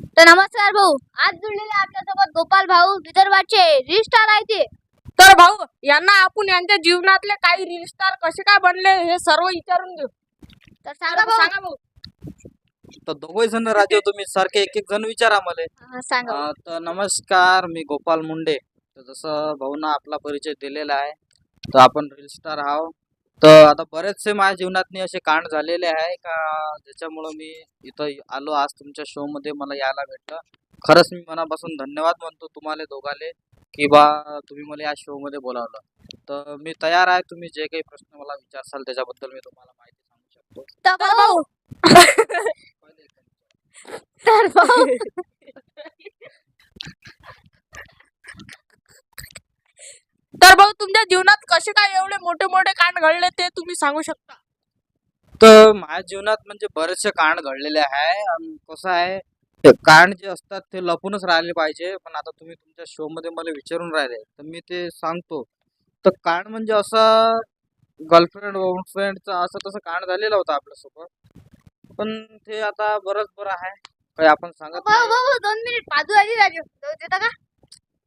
तर नमस्कार भाऊ. आज जुळलेले आपल्यासोबत गोपाल भाऊ विदर्भाचे रिस्टार आहे ते. तर भाऊ यांना आपण यांच्या जीवनातले काही रील स्टार कसे काय बनले हे सर्व विचारून घेऊ. तर तर सांगा भाऊ. सांगा भाऊ. तर दोघे जण राजे तुम्ही सारखे एक एक जण विचारा मला. हा, सांगा भाऊ. अं, तर नमस्कार मी गोपाल मुंडे. तर जसं भाऊना आपला परिचय दिलेला आहे तर आपण रील स्टार आहो तर आता बरेचसे माझ्या जीवनात असे कांड झालेले आहे का ज्याच्यामुळं मी इथं आलो आज तुमच्या शो मध्ये मला यायला भेटलं. खरंच मी मनापासून धन्यवाद म्हणतो तुम्हाला दोघाले की बा तुम्ही मला या शो मध्ये बोलावलं. तर मी तयार आहे तुम्ही जे काही प्रश्न मला विचारसाल त्याच्याबद्दल मी तुम्हाला माहिती सांगू शकतो. तर तर भाऊ. भाऊ. तर भाऊ तुमच्या जीवनात कसे काय एवढे मोठे मोठे कांड घडले ते तुम्ही सांगू शकता? तर माझ्या जीवनात म्हणजे बरेचसे कांड घडलेले आहे. आणि कसं आहे ते कांड जे असतात ते लपूनच राहिले पाहिजे. पण आता तुम्ही तुमच्या शो मध्ये मला विचारून राहिले तर मी ते सांगतो. तर कांड म्हणजे असं गर्लफ्रेंड फ्रेंडचा असं तसं कांड झालेलं होतं आपल्यासोबत. पण ते आता बरंच बरं आहे. काही आपण सांगत भाऊ नाही. भाऊ दोन मिनिट. बाजू आली राजू. देता का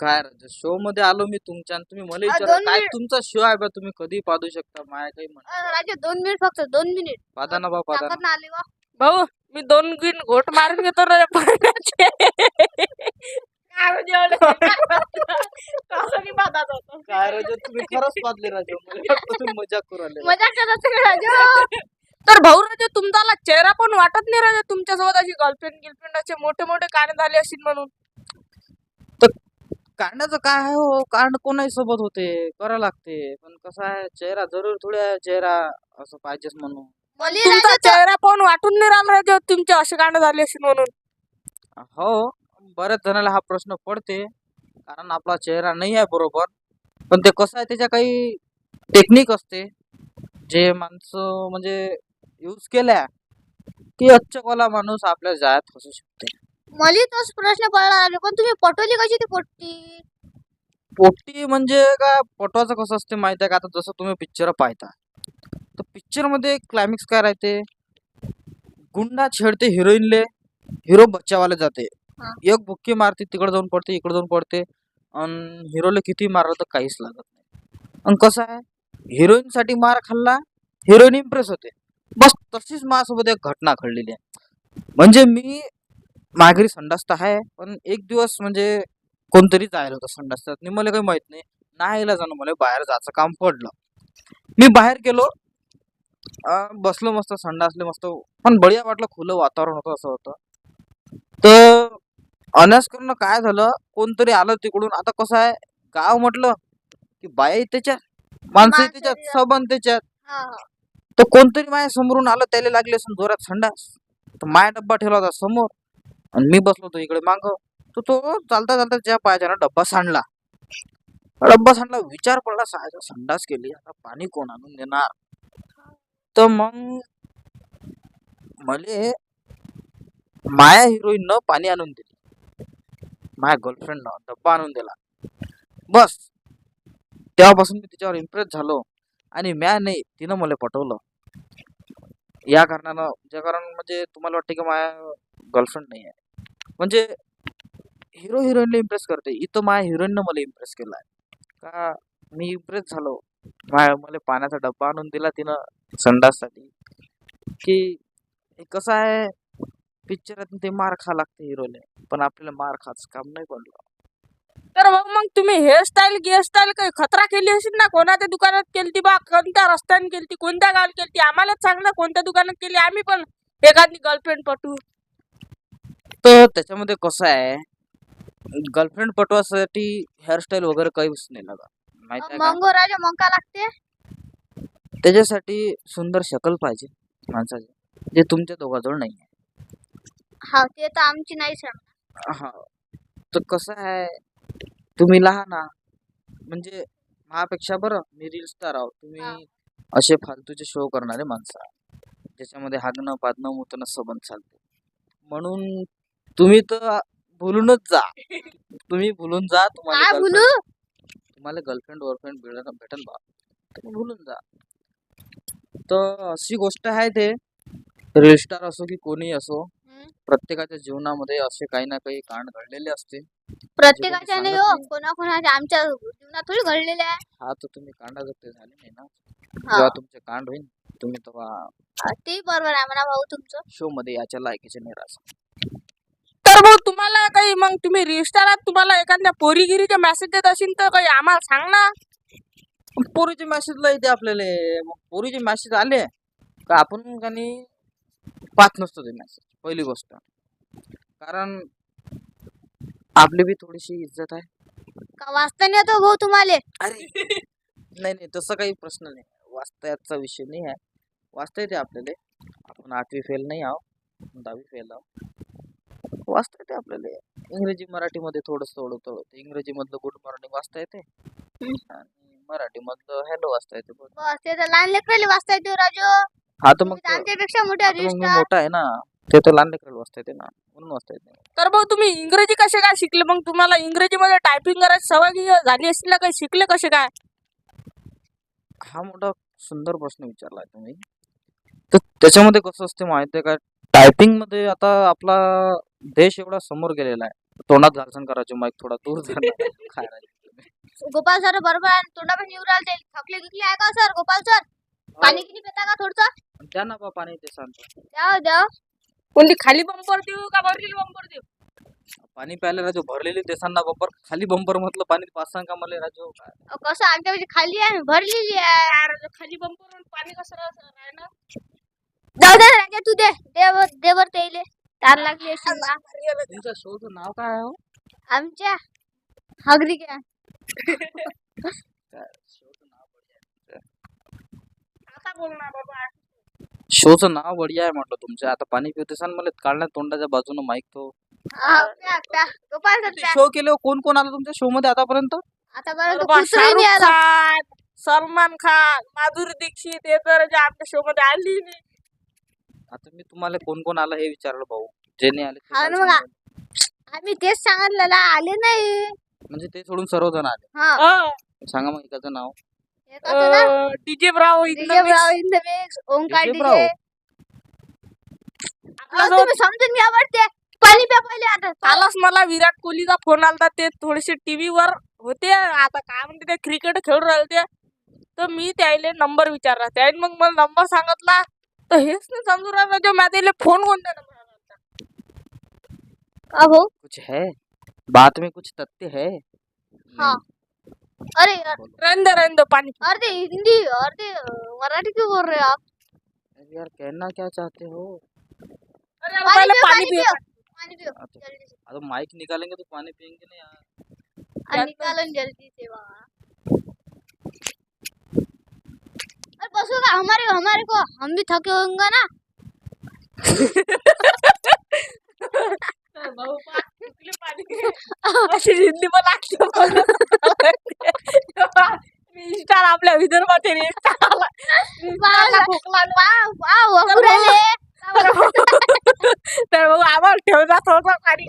काय शो मध्ये आलो मी तुमच्या आणि तुम्ही मला विचारा दोन काय मिनिट. तुमचा शो आहे बा? तुम्ही कधी पाहू शकता माया काही म्हणा राजू दोन मिनिट फक्त दोन मिनिट पादा ना बा पादा ना. ताकद ना. आली वा. भाऊ मी दोन गुण घोट मारून घेतो पाण्याचे. काय म्हणजे एवढे होतं. राजा तुम्ही खरंच पादले राजा मला वाटलं तुम्ही मजाक करू राहिले. मजा करत आहे राजू? तर भाऊ राजे तुमचा चेहरा पण वाटत नाही राजा तुमच्यासोबत अशी गर्लफ्रेंड गिलफ्रेंड असे मोठे मोठे कांड झाले असतील म्हणून. कांडाचं काय आहे हो? कांड कोणाही सोबत होते करा लागते. पण कसं आहे चेहरा जरूर थोडे आहे चेहरा असं पाहिजेच म्हणून. तुमचा चेहरा पाहून वाटून नाही राहिला राजा तुमचे असे कांड झाले असतील म्हणून. हो बऱ्याच जणाला हा प्रश्न पडते. कारण आपला चेहरा नाही आहे बरोबर. पण ते कसं आहे त्याच्या काही टेक्निक असते. जे माणसं म्हणजे यूज केल्या की अच्छकवाला माणूस आपल्या जायात फसू शकते. मली तोच प्रश्न पडला राजू पण तुम्ही पटवली कशी ती पोट्टी? पोपटी म्हणजे काय पटवाचं कसं असते माहिती आहे का? आता जसं तुम्ही पिक्चर पाहता. तर पिक्चरमध्ये क्लायमिक्स काय राहते? गुंडा छेडते हिरोईनले हिरो बच्चावाले जाते. हा. एक बुक्की मारते तिकडे जाऊन पडते इकडे जाऊन पडते. आणि हिरोला किती मारलं तर काहीच लागत नाही. आणि कसं आहे? हिरोईन साठी मार खाल्ला हिरोईन इम्प्रेस होते. बस तशीच माझ्यासोबत एक घटना घडलेली आहे. म्हणजे मी माघारी संडासत आहे पण एक दिवस म्हणजे कोणतरी जायला होतं संडासात. आणि मला काही माहीत नाही. नाही जाणं मला बाहेर जायचं काम पडलं. मी बाहेर गेलो. बसलो मस्त संडासले मस्त. पण बढिया वाटलं खुलं वातावरण होतं असं होतं. तर अनास करणं काय झालं? कोणतरी आलं तिकडून. आता कसं आहे? गाव म्हटलं की बाया त्याच्यात माणसं त्याच्यात. सबन त्याच्यात. तर कोणतरी माझ्या समोरून आलं त्याला लागले असं जोरात संडास. तर माझा डब्बा ठेवला होता समोर. आणि मी बसलो होतो इकडे माग. तो तो चालता चालता ज्या पायाच्या डब्बा सांडला. डब्बा सांडला विचार पडला सायचा संडास केली आता पाणी कोण आणून देणार? तर मग मले माया हिरोईननं पाणी आणून दिली. माझ्या गर्लफ्रेंडनं डब्बा आणून दिला. बस. तेव्हापासून मी तिच्यावर इम्प्रेस झालो. आणि म्या नाही तिनं मला पटवलं. या कारणानं ज्या कारण म्हणजे तुम्हाला वाटतं की माझ्या गर्लफ्रेंड नाही आहे. म्हणजे हिरो हिरोईनला इम्प्रेस करते. इथं माया हिरोईननं मला इम्प्रेस केला आहे का मी इम्प्रेस झालो? माया मला पाण्याचा डब्बा आणून दिला तिनं संडाससाठी. की हे कसं आहे? पिक्चरात ते मार खा लागते हिरोले पण आपल्याला मार खाच काम नाही पडलं. तर मग तुम्ही हेअरस्टाईल गिअरस्टाईल काही खतरा केली असेल ना? कोणाच्या दुकानात केलती बा? कोणत्या रस्त्याने केलती? कोणत्या गावात केलती? आम्हालाच सांग ना कोणत्या दुकानात केली? आम्ही पण एखादी गर्लफ्रेंड पटू तर त्याच्यामध्ये कसं आहे? गर्लफ्रेंड पटवासाठी हेअरस्टाईल वगैरे काहीच नाही लागत माहिती आहे का? मग राजा मग का लागते? त्याच्यासाठी सुंदर शकल पाहिजे माणसाची जे तुमच्या दोघाजवळ नाही हा ते तर आमची नाही सर आहे हा तर कसं आहे? तुम्ही लहान आहात म्हणजे माझ्यापेक्षा बरं मी रील स्टार आहोत हा. तुम्ही असे फालतूचे शो करणारे माणसं. आहात ज्याच्यामध्ये हागणं पादणं मुतणं सबंध चालते म्हणून तुम्ही तर भुलूनच जा. तुम्ही भुलून जा तुम्हाला girlfriend- तुम्हाला गर्लफ्रेंड वरफ्रेंड भेटन भेटन बा. तुम्ही भुलून जा. तर अशी गोष्ट आहे ते. रील स्टार असो की कोणी असो. प्रत्येकाच्या जीवनामध्ये असे काही ना काही कांड घडलेले असते प्रत्येकाच्या सांगत नाही. हो. कोणाकोणाच्या आमच्या जीवनात थोडी घडलेले आहे. हा तर तुम्ही कांडाचं ते झाले नाही ना? हा. जेव्हा तुमचे कांड होईल तुम्ही तेव्हा हा, ते बरोबर आहे म्हणा भाऊ तुमचं. शो मध्ये याच्या लायकीचे नाही राहत तर भाऊ तुम्हाला काही मग तुम्ही रिस्टारात तुम्हाला एखाद्या पोरीगिरीचे मेसेज देत असेल तर काही आम्हाला सांग ना. पोरीचे मेसेज येते आपल्याला. मग पोरीचे मेसेज आले का आपण काही पाहत नसतो ते मेसेज पहिली गोष्ट. कारण आपली बी थोडीशी इज्जत आहे. का वाचता नाही येतो भाऊ तुम्हाला? अरे! नाही नाही तसं काही प्रश्न नाही. वाचतायाचा विषय नाही आहे. वाचता येते आपल्याला. आपण आठवी फेल नाही आहो दहावी फेल आहो वाचता येते आपल्याला. इंग्रजी मराठीमध्ये थोडस थोडं थोडं इंग्रजी मधलं गुड मॉर्निंग वाचता येते. आणि मराठी मधलं हॅलो वाचता येते. बस. बस ते तर लहान लेकराले वाचता येतो राजू. हा तर मग तुम्ही तर आमच्यापेक्षा मोठ्या आता मग मी रिस्टार मोठा आहे ना. ते तर लहान लेकराला वाचता येते ना म्हणून वाचता येते तर भाऊ तुम्ही इंग्रजी कसे काय शिकले? मग तुम्हाला इंग्रजीमध्ये टायपिंग करायची सवय गी- झाली असेल ना काही? शिकले कसे काय? हा मोठा सुंदर प्रश्न विचारलाय तुम्ही. तर त्याच्यामध्ये कसं असते माहिती आहे का? टायपिंगमध्ये आता आपला देश एवढा समोर गेलेला आहे. तोंडात घालसन करायचे माईक थोडा दूर काय राहिलं. गोपाल सर बरोबर आहे. तोंडापासून येऊ राहिले थकले गिकले आहे का सर गोपाल सर? पाणी किती पिता का थोडस? आणि द्या ना बा पाणी ते सांगतो. द्या द्या कोणती खाली बंपर देऊ का भरलेली बंपर देऊ? पाणी प्यायला राजू भरलेली देसांना बंपर खाली बंपर म्हटलं पाणी पाच सांग का मला राजू? काय अहो, कसं आमच्यापाशी खाली आहे भरलेली आहे. यार, खाली बंपर पाणी कसं राहतं- राहणार? जाऊ दे राजा तू दे. दे बर- दे बर त्याले तार लागली अशी ना. तुमच्या शोचं नाव काय आहे हो? आमच्या? हगरी काय काय शोचं नाव आहे. आता बोल ना बाबा. शोचं नाव बढिया आहे म्हटलं तुमच्या. आता पाणी देसान मला काढण्यात तोंडाच्या बाजूनं माईक तो. शो केले कोण कोण आलं तुमच्या शो मध्ये आतापर्यंत? आतापर्यंत बाबा, कुत्रा नाही शाहरुख आला. खान सलमान खान माधुरी दीक्षित हे तर जे आपल्या शो मध्ये आली नाही. आता मी तुम्हाला कोण कोण आलं हे विचारलं भाऊ. जे नाही आले हा. आम्ही तेच सांगितलेलं आले नाही. म्हणजे ते सोडून सर्वजण आले. हा. सांगा मग एकाचं नाव. DJ Bravo DJ Bravo in the mix Omkar DJ. तुम्ही समजून घ्या वाटते पाणी प्या पहिले आता. कालच मला विराट कोहलीचा फोन आलता ते थोडेसे टीव्ही वर होते. आता काय म्हणते ते क्रिकेट खेळून राहिले ते. तर मी त्याले नंबर विचारला. त्याने मग मला नंबर सांगितला. तर हेच नाही समजून राहिलं जो मी त्याला फोन कोणत्या नंबर का भाऊ कुछ है? बात में कुछ तथ्य है? हाँ. नहीं, अरे बोलो. रंद रंद पाणी अर्धे हिंदी अर्धे मराठी क्यों बोल रहे हो आप? अरे यार कहना क्या चाहते हो? अरे यार, पाणी पहिले पिओ, पाणी पाणी पिऊ पिओ. पाणी पिओ अच्छा. जल्दी से। आता माइक निकालेंगे तो पानी पियेंगे नहीं यार। और निकालो न जल्दी से बाबा अरे बसोगा हमारे हमारे को हम भी थके होंगे ना। भाऊ, पा- चुकली पाणी अशी हिंदी पण लागते मी इंस्टार आपल्या वहुराले. तर आम्हाला ठेवला थोडा पाणी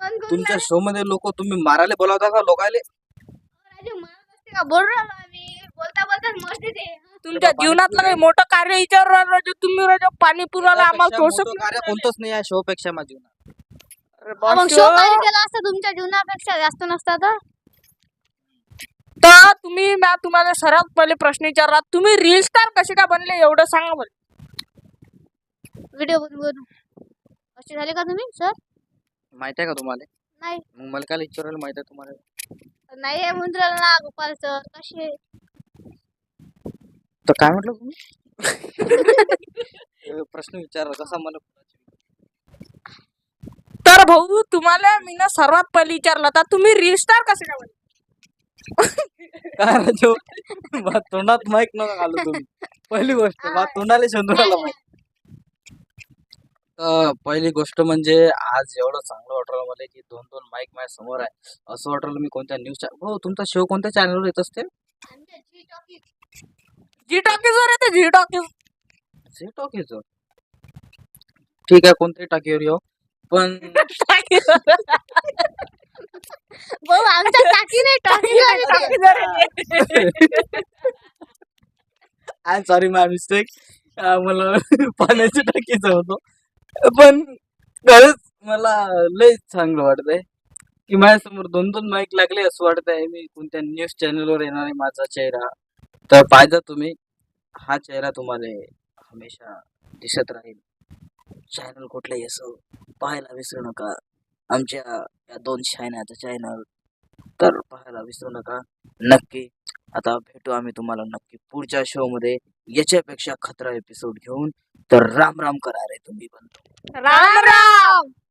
कोण तुमच्या शो मध्ये लोक तुम्ही मारायला बोलावता का लोकायले? राजू मारत असते का? बोल राहिलो आम्ही. बोलता बोलता मस्त येते तुमच्या जीवनातलं काही मोठं कार्य विचार राजू तुम्ही राजू पाणी पुरवलं आम्हाला थोडस कार्य कोणतंच नाही आहे शो पेक्षा माझ्या जीवनात. मग शो काही केला असता तुमच्या जीवनापेक्षा जास्त नसता तर? तर तुम्ही मॅ तुम्हाला सर्वात पहिले प्रश्न विचारला. तुम्ही रील स्टार कसे काय बनले एवढं सांगा मला व्हिडिओ बनवून असे झाले का तुम्ही सर माहीत आहे का तुम्हाला? नाही. मग मला काय विचारायला माहीत आहे तुम्हाला? नाही आहे म्हणून राहिला ना गोपाल सर कसे तर काय म्हटलं तुम्ही? हे प्रश्न विचारला कसा मला तर भाऊ तुम्हाला मी ना सर्वात पहिले विचारलं तर तुम्ही रील स्टार कसे काय बनले काय राजू बा तोंडात माईक नका घालू तुम्ही. पहिली गोष्ट बा तोंडाला तर पहिली गोष्ट म्हणजे आज एवढं चांगलं वाटलं मला की दोन दोन माईक माझ्यासमोर आहे. असं वाटलं मी कोणत्या न्यूज हो तुमचा शो कोणत्या चॅनलवर येत असते? जी टॉकीज जी टॉकीज वर येते जी टॉकीज झे टॉकीज ठीक आहे कोणत्याही टाकीवर येऊ? पण भाऊ आमच्या टाकी नाही talkie. I sorry my mistake मला पाण्याच्या टाकीचं होतो पण खरंच मला लय चांगलं वाटतंय की माझ्यासमोर दोन दोन माईक लागले असं वाटतंय. मी कोणत्या न्यूज चॅनलवर येणार आहे माझा चेहरा. तर पाहिजे तुम्ही. हा चेहरा तुम्हाला हमेशा दिसत राहील. चॅनल कुठलंही असो पाहायला विसरू नका. आमच्या या दोन शायनाचं चॅनल तर पाहायला विसरू नका. नक्की आता भेटू आम्ही तुम्हाला नक्की पुढच्या शोमध्ये याच्यापेक्षा खतरा एपिसोड घेऊन. तर राम राम करा रे तुम्ही पण. राम राम!